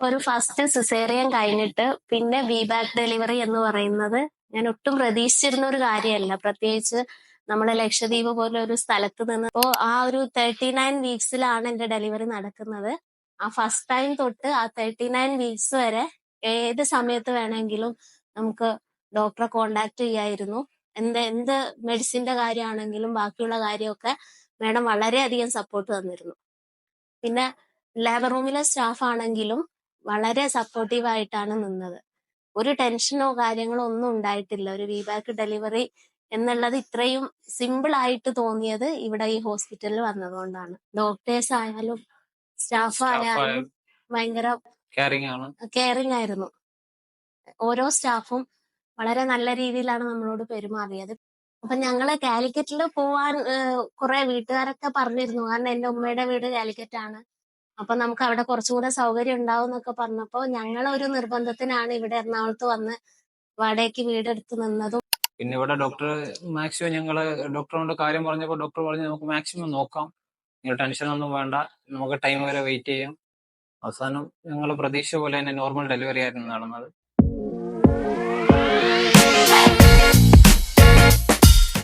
ഒരു first caesarean കഴിഞ്ഞിട്ട് പിന്നെ വി ബാക്ക് ഡെലിവറി എന്ന് പറയുന്നത് ഞാൻ ഒട്ടും പ്രതീക്ഷിച്ചിരുന്ന ഒരു കാര്യമല്ല. പ്രത്യേകിച്ച് നമ്മുടെ ലക്ഷദ്വീപ് പോലെ ഒരു സ്ഥലത്ത് നിന്ന് ഇപ്പോ ആ ഒരു തേർട്ടി നയൻ വീക്സിലാണ് എന്റെ ഡെലിവറി നടക്കുന്നത്. ആ ഫസ്റ്റ് ടൈം തൊട്ട് ആ തേർട്ടി നയൻ വീക്സ് വരെ ഏത് സമയത്ത് വേണമെങ്കിലും നമുക്ക് ഡോക്ടറെ കോണ്ടാക്ട് ചെയ്യായിരുന്നു. എന്ത് എന്ത് മെഡിസിന്റെ കാര്യമാണെങ്കിലും ബാക്കിയുള്ള കാര്യമൊക്കെ മാഡം വളരെയധികം സപ്പോർട്ട് തന്നിരുന്നു. പിന്നെ ലേബർ റൂമിലെ സ്റ്റാഫ് ആണെങ്കിലും വളരെ സപ്പോർട്ടീവ് ആയിട്ടാണ് നിന്നത്. ഒരു ടെൻഷനോ കാര്യങ്ങളോ ഒന്നും ഉണ്ടായിട്ടില്ല. ഒരു വിബാക്ക് ഡെലിവറി എന്നുള്ളത് ഇത്രയും സിമ്പിൾ ആയിട്ട് തോന്നിയത് ഇവിടെ ഈ ഹോസ്പിറ്റലിൽ വന്നതുകൊണ്ടാണ്. ഡോക്ടേഴ്സ് ആയാലും സ്റ്റാഫ് ആയാലും ഭയങ്കര കെയറിംഗ് കെയറിങ് ആയിരുന്നു. ഓരോ സ്റ്റാഫും വളരെ നല്ല രീതിയിലാണ് നമ്മളോട് പെരുമാറിയത്. അപ്പൊ ഞങ്ങൾ കാലിക്കറ്റിൽ പോവാൻ കുറെ വീട്ടുകാരൊക്കെ പറഞ്ഞിരുന്നു. കാരണം എന്റെ ഉമ്മയുടെ വീട് കാലിക്കറ്റ് ആണ് അപ്പൊ നമുക്ക് അവിടെ കുറച്ചും കൂടെ സൗകര്യം ഉണ്ടാവും എന്നൊക്കെ പറഞ്ഞപ്പോ ഞങ്ങളെ ഒരു നിർബന്ധത്തിനാണ് ഇവിടെ എറണാകുളത്ത് വന്ന് വാടകയ്ക്ക് വീടെടുത്ത് നിന്നതും. പിന്നെ ഇവിടെ ഡോക്ടർ മാക്സിമം ഞങ്ങൾ ഡോക്ടറോട് കാര്യം പറഞ്ഞപ്പോൾ ഡോക്ടർ പറഞ്ഞു നമുക്ക് മാക്സിമം നോക്കാം. നിങ്ങൾ ടെൻഷൻ ഒന്നും വേണ്ട. നമുക്ക് ടൈം വരെ വെയിറ്റ് ചെയ്യാം. അവസാനം ഞങ്ങൾ പ്രതീക്ഷ പോലെ തന്നെ നോർമൽ ഡെലിവറി ആയിരുന്നു നടന്നത്.